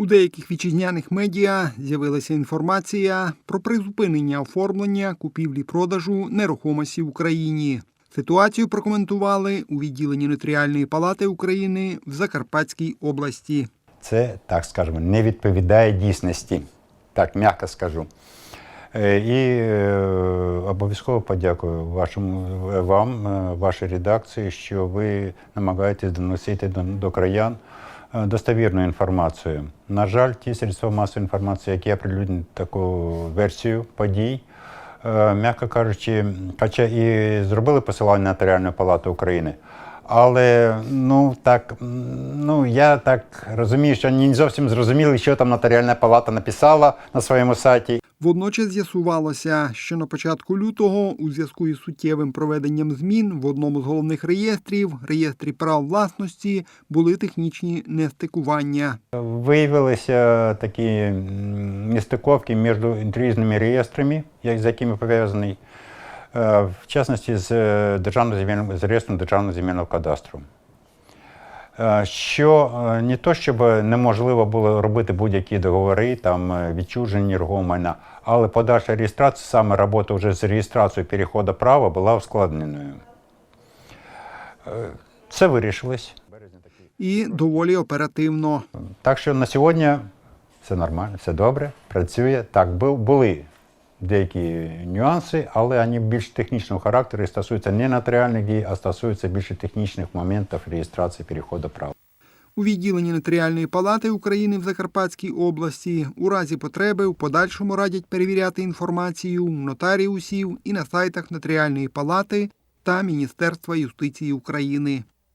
У деяких вітчизняних медіа з'явилася інформація про призупинення оформлення купівлі-продажу нерухомості в Україні. Ситуацію прокоментували у відділенні Нотаріальної палати України в Закарпатській області. Це, так скажемо, не відповідає дійсності, так м'яко скажу. Е, І е, обов'язково подякую вашому, вам, е, вашій редакції, що ви намагаєтесь доносити до, до краян е, достовірну інформацію. На жаль, ті средства масової інформації, які оприлюднюють таку версію подій, е, м'яко кажучи, хоча і зробили посилання на палату України. Але ну так, ну я так розумію, що не зовсім зрозуміли, що там Нотаріальна палата написала на своєму сайті. Водночас з'ясувалося, що на початку лютого, у зв'язку із суттєвим проведенням змін в одному з головних реєстрів, реєстрі прав власності, були технічні нестикування. Виявилися такі нестиковки між різними реєстрами, з якими пов'язаний, е, в частності з е, державним з реєстром державного земельного кадастру. Е, Що е, не то, щоб неможливо було робити будь-які договори, там е, відчуження майна, але подальша реєстрація, саме робота вже з реєстрацією переходу права була ускладненою. Це вирішилось. І доволі оперативно. Так що на сьогодні все нормально, все добре, працює. Так, бу- були деякі нюанси, але вони більш технічного характеру і стосуються не нотаріальних дій, а стосуються більше технічних моментів реєстрації переходу права. У відділенні Нотаріальної палати України в Закарпатській області у разі потреби в подальшому радять перевіряти інформацію нотаріусів і на сайтах Нотаріальної палати та Міністерства юстиції України.